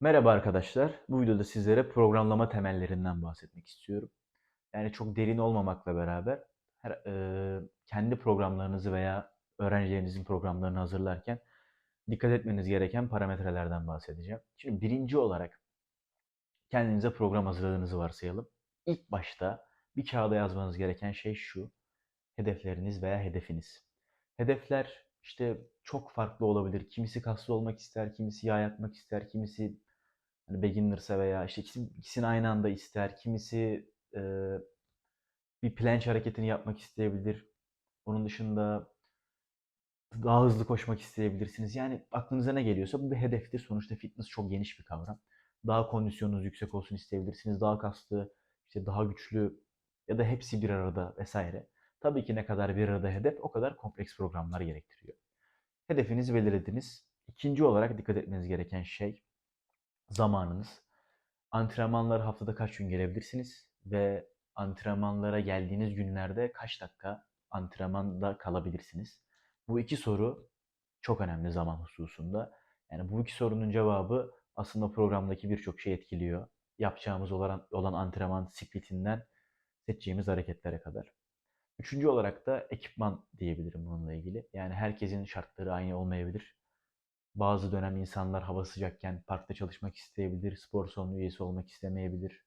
Merhaba arkadaşlar. Bu videoda sizlere programlama temellerinden bahsetmek istiyorum. Yani çok derin olmamakla beraber her, e, kendi programlarınızı veya öğrencilerinizin programlarını hazırlarken dikkat etmeniz gereken parametrelerden bahsedeceğim. Şimdi birinci olarak kendinize program hazırladığınızı varsayalım. İlk başta bir kağıda yazmanız gereken şey şu. Hedefleriniz veya hedefiniz. Hedefler işte çok farklı olabilir. Kimisi kaslı olmak ister, kimisi yağ yakmak ister, kimisi hani beginner'sa veya işte ikisi- ikisini aynı anda ister. Kimisi e, bir planche hareketini yapmak isteyebilir. Onun dışında daha hızlı koşmak isteyebilirsiniz. Yani aklınıza ne geliyorsa bu bir hedeftir. Sonuçta fitness çok geniş bir kavram. Daha kondisyonunuz yüksek olsun isteyebilirsiniz. Daha kaslı, işte daha güçlü ya da hepsi bir arada vesaire. Tabii ki ne kadar bir arada hedef o kadar kompleks programlar gerektiriyor. Hedefinizi belirlediniz. İkinci olarak dikkat etmeniz gereken şey zamanınız. Antrenmanlara haftada kaç gün gelebilirsiniz ve antrenmanlara geldiğiniz günlerde kaç dakika antrenmanda kalabilirsiniz? Bu iki soru çok önemli zaman hususunda. Yani bu iki sorunun cevabı aslında programdaki birçok şey etkiliyor. Yapacağımız olan, olan antrenman splitinden seçeceğimiz hareketlere kadar. Üçüncü olarak da ekipman diyebilirim bununla ilgili. Yani herkesin şartları aynı olmayabilir. Bazı dönem insanlar hava sıcakken parkta çalışmak isteyebilir, spor salonu üyesi olmak istemeyebilir.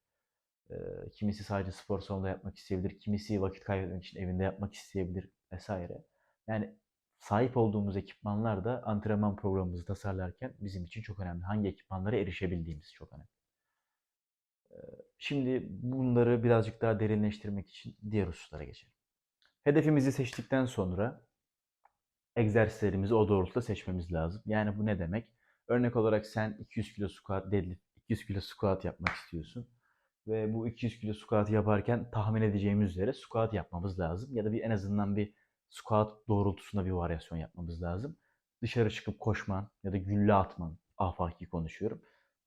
Kimisi sadece spor salonunda yapmak isteyebilir, kimisi vakit kaybetmek için evinde yapmak isteyebilir vesaire. Yani sahip olduğumuz ekipmanlar da antrenman programımızı tasarlarken bizim için çok önemli. Hangi ekipmanlara erişebildiğimiz çok önemli. Şimdi bunları birazcık daha derinleştirmek için diğer hususlara geçelim. Hedefimizi seçtikten sonra egzersizlerimizi o doğrultuda seçmemiz lazım. Yani bu ne demek? Örnek olarak sen 200 kilo squat, deadlift, 200 kilo squat yapmak istiyorsun. Ve bu 200 kilo squat yaparken tahmin edeceğimiz üzere squat yapmamız lazım. Ya da bir en azından bir squat doğrultusunda bir varyasyon yapmamız lazım. Dışarı çıkıp koşman ya da gülle atman, afaki konuşuyorum.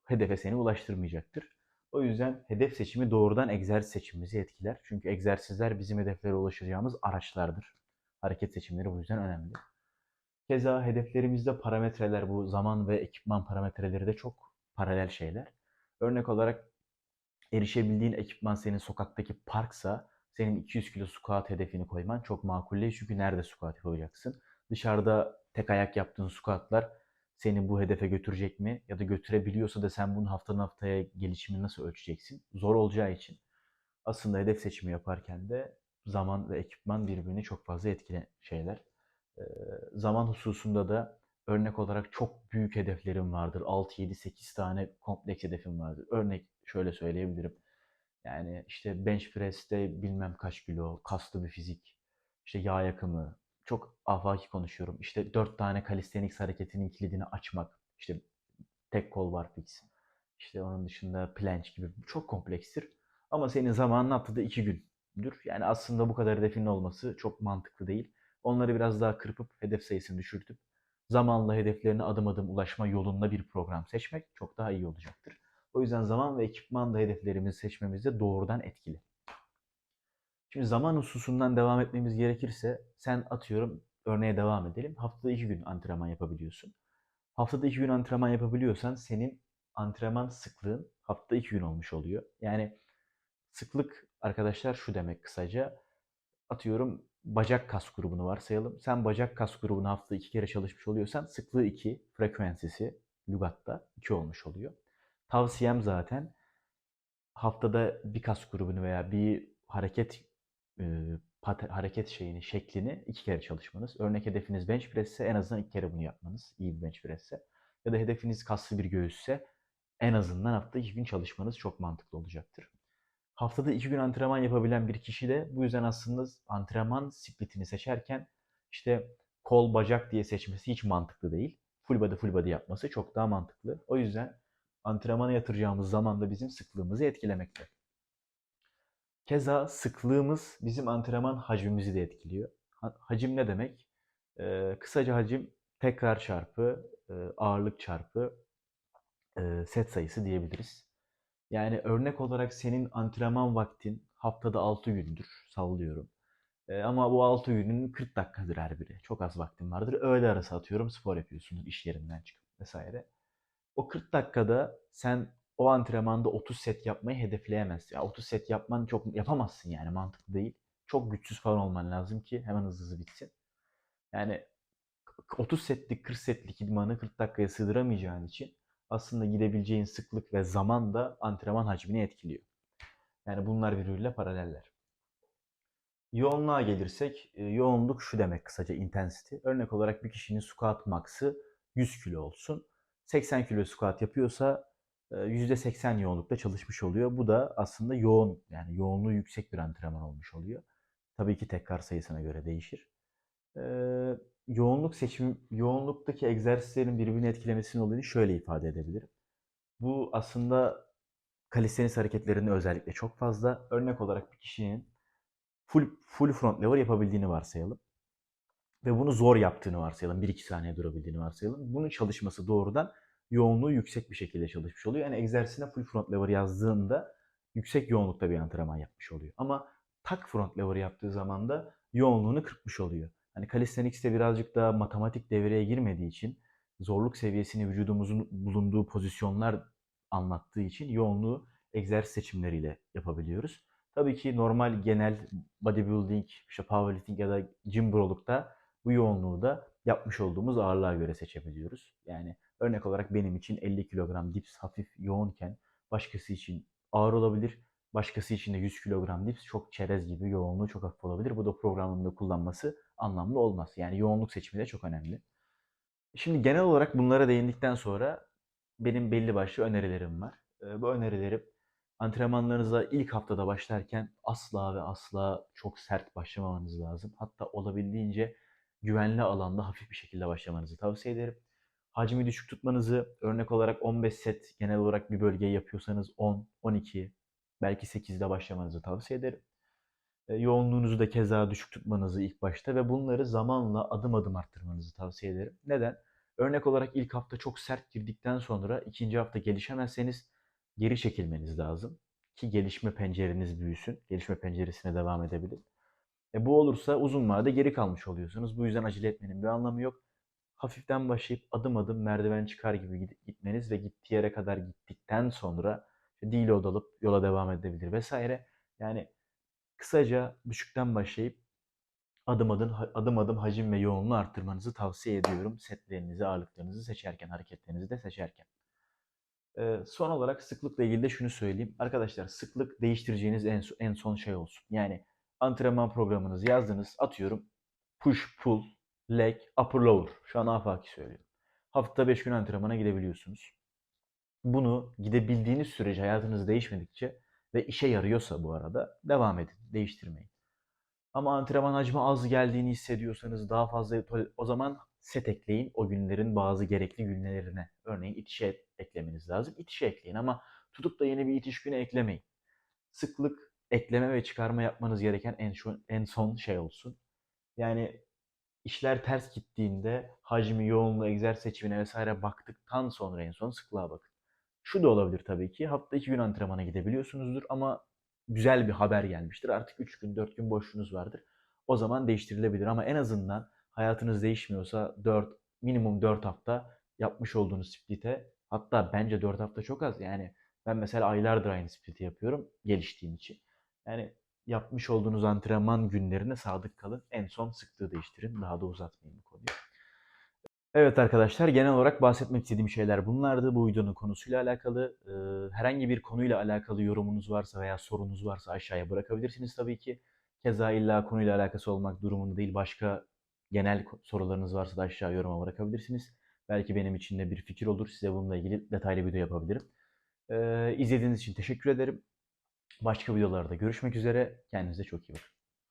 Hedefe seni ulaştırmayacaktır. O yüzden hedef seçimi doğrudan egzersiz seçimimizi etkiler. Çünkü egzersizler bizim hedeflere ulaşacağımız araçlardır. Hareket seçimleri bu yüzden önemli. Keza hedeflerimizde parametreler bu zaman ve ekipman parametreleri de çok paralel şeyler. Örnek olarak erişebildiğin ekipman senin sokaktaki parksa senin 200 kilo squat hedefini koyman çok makul değil. Çünkü nerede squat yapacaksın? Dışarıda tek ayak yaptığın squatlar seni bu hedefe götürecek mi? Ya da götürebiliyorsa da sen bunun haftadan haftaya gelişimini nasıl ölçeceksin? Zor olacağı için aslında hedef seçimi yaparken de zaman ve ekipman birbirini çok fazla etkileyen şeyler. Zaman hususunda da örnek olarak çok büyük hedeflerim vardır. 6, 7, 8 tane kompleks hedefim vardır. Örnek şöyle söyleyebilirim. Yani işte bench press'te bilmem kaç kilo, kaslı bir fizik, işte yağ yakımı, çok afaki konuşuyorum. İşte 4 tane calisthenics hareketinin kilidini açmak, işte tek kol var fix. İşte onun dışında planche gibi çok komplekstir. Ama senin zamanın haftada 2 gündür. Yani aslında bu kadar hedefinin olması çok mantıklı değil. Onları biraz daha kırpıp hedef sayısını düşürtüp zamanla hedeflerine adım adım ulaşma yolunda bir program seçmek çok daha iyi olacaktır. O yüzden zaman ve ekipman da hedeflerimizi seçmemizde doğrudan etkili. Şimdi zaman hususundan devam etmemiz gerekirse sen atıyorum örneğe devam edelim. Haftada iki gün antrenman yapabiliyorsun. Haftada iki gün antrenman yapabiliyorsan senin antrenman sıklığın haftada iki gün olmuş oluyor. Yani sıklık arkadaşlar şu demek kısaca. Atıyorum bacak kas grubunu varsayalım. Sen bacak kas grubunu haftada iki kere çalışmış oluyorsan sıklığı iki, frekansisi lügatta iki olmuş oluyor. Tavsiyem zaten haftada bir kas grubunu veya bir hareket e, pat- hareket şeyini, şeklini iki kere çalışmanız. Örnek hedefiniz bench press ise en azından iki kere bunu yapmanız. iyi bir bench press ise. Ya da hedefiniz kaslı bir göğüsse en azından haftada iki gün çalışmanız çok mantıklı olacaktır. Haftada iki gün antrenman yapabilen bir kişi de bu yüzden aslında antrenman splitini seçerken işte kol bacak diye seçmesi hiç mantıklı değil. Full body full body yapması çok daha mantıklı. O yüzden antrenmana yatıracağımız zaman da bizim sıklığımızı etkilemekte. Keza sıklığımız bizim antrenman hacmimizi de etkiliyor. Ha- Hacim ne demek? Ee, kısaca hacim tekrar çarpı e, ağırlık çarpı e, set sayısı diyebiliriz. Yani örnek olarak senin antrenman vaktin haftada 6 gündür sallıyorum. E, ama bu 6 günün 40 dakikadır her biri. Çok az vaktin vardır. Öğle arası atıyorum spor yapıyorsunuz iş yerinden çıkıp vesaire. O 40 dakikada sen o antrenmanda 30 set yapmayı hedefleyemezsin. Ya 30 set yapman çok yapamazsın yani mantıklı değil. Çok güçsüz falan olman lazım ki hemen hızlı hızlı bitsin. Yani 30 setlik 40 setlik idmanı 40 dakikaya sığdıramayacağın için aslında gidebileceğin sıklık ve zaman da antrenman hacmini etkiliyor. Yani bunlar birbiriyle paraleller. Yoğunluğa gelirsek, e, yoğunluk şu demek kısaca intensity. Örnek olarak bir kişinin squat max'ı 100 kilo olsun. 80 kilo squat yapıyorsa e, %80 yoğunlukta çalışmış oluyor. Bu da aslında yoğun yani yoğunluğu yüksek bir antrenman olmuş oluyor. Tabii ki tekrar sayısına göre değişir. E, yoğunluk seçim, yoğunluktaki egzersizlerin birbirini etkilemesinin olayını şöyle ifade edebilirim. Bu aslında calisthenics hareketlerinde özellikle çok fazla. Örnek olarak bir kişinin full, full front lever yapabildiğini varsayalım. Ve bunu zor yaptığını varsayalım. 1-2 saniye durabildiğini varsayalım. Bunun çalışması doğrudan yoğunluğu yüksek bir şekilde çalışmış oluyor. Yani egzersizine full front lever yazdığında yüksek yoğunlukta bir antrenman yapmış oluyor. Ama tak front lever yaptığı zaman da yoğunluğunu kırpmış oluyor. Hani calisthenics'te birazcık daha matematik devreye girmediği için zorluk seviyesini vücudumuzun bulunduğu pozisyonlar anlattığı için yoğunluğu egzersiz seçimleriyle yapabiliyoruz. Tabii ki normal genel bodybuilding, işte powerlifting ya da gym brolukta bu yoğunluğu da yapmış olduğumuz ağırlığa göre seçebiliyoruz. Yani örnek olarak benim için 50 kilogram dips hafif yoğunken başkası için ağır olabilir. Başkası için de 100 kilogram dips çok çerez gibi yoğunluğu çok hafif olabilir. Bu da programında kullanması anlamlı olmaz. Yani yoğunluk seçimi de çok önemli. Şimdi genel olarak bunlara değindikten sonra benim belli başlı önerilerim var. Ee, Bu önerilerim antrenmanlarınıza ilk haftada başlarken asla ve asla çok sert başlamamanız lazım. Hatta olabildiğince güvenli alanda hafif bir şekilde başlamanızı tavsiye ederim. Hacmi düşük tutmanızı örnek olarak 15 set genel olarak bir bölgeyi yapıyorsanız 10, 12, belki 8'de başlamanızı tavsiye ederim. E, Yoğunluğunuzu da keza düşük tutmanızı ilk başta ve bunları zamanla adım adım arttırmanızı tavsiye ederim. Neden? Örnek olarak ilk hafta çok sert girdikten sonra ikinci hafta gelişemezseniz geri çekilmeniz lazım ki gelişme pencereniz büyüsün. Gelişme penceresine devam edebilin. E bu olursa uzun vadede geri kalmış oluyorsunuz. Bu yüzden acele etmenin bir anlamı yok. Hafiften başlayıp adım adım merdiven çıkar gibi gitmeniz ve gittiği yere kadar gittikten sonra işte deload alıp yola devam edebilir vesaire. Yani kısaca düşükten başlayıp adım adım adım adım hacim ve yoğunluğu arttırmanızı tavsiye ediyorum. Setlerinizi, ağırlıklarınızı seçerken, hareketlerinizi de seçerken. Ee, son olarak sıklıkla ilgili de şunu söyleyeyim. Arkadaşlar sıklık değiştireceğiniz en, en son şey olsun. Yani antrenman programınızı yazdınız. Atıyorum push, pull, leg, upper lower. Şu an afaki söylüyorum. Haftada 5 gün antrenmana gidebiliyorsunuz. Bunu gidebildiğiniz sürece hayatınız değişmedikçe ve işe yarıyorsa bu arada devam edin. Değiştirmeyin. Ama antrenman hacmi az geldiğini hissediyorsanız daha fazla o zaman set ekleyin o günlerin bazı gerekli günlerine. Örneğin itişe eklemeniz lazım. İtişe ekleyin ama tutup da yeni bir itiş günü eklemeyin. Sıklık ekleme ve çıkarma yapmanız gereken en, şu, en son şey olsun. Yani işler ters gittiğinde hacmi, yoğunluğu, egzersiz seçimine vesaire baktıktan sonra en son sıklığa bakın. Şu da olabilir tabii ki. Hafta 2 gün antrenmana gidebiliyorsunuzdur ama güzel bir haber gelmiştir. Artık 3 gün 4 gün boşluğunuz vardır. O zaman değiştirilebilir ama en azından hayatınız değişmiyorsa 4 minimum 4 hafta yapmış olduğunuz split'e hatta bence 4 hafta çok az. Yani ben mesela aylardır aynı split'i yapıyorum geliştiğim için. Yani yapmış olduğunuz antrenman günlerine sadık kalın. En son sıklığı değiştirin. Daha da uzatmayayım bu konuyu. Evet arkadaşlar genel olarak bahsetmek istediğim şeyler bunlardı. Bu videonun konusuyla alakalı. Ee, herhangi bir konuyla alakalı yorumunuz varsa veya sorunuz varsa aşağıya bırakabilirsiniz tabii ki. Keza illa konuyla alakası olmak durumunda değil başka genel sorularınız varsa da aşağı yoruma bırakabilirsiniz. Belki benim için de bir fikir olur. Size bununla ilgili detaylı video yapabilirim. Ee, izlediğiniz için teşekkür ederim. Başka videolarda görüşmek üzere. Kendinize çok iyi bakın.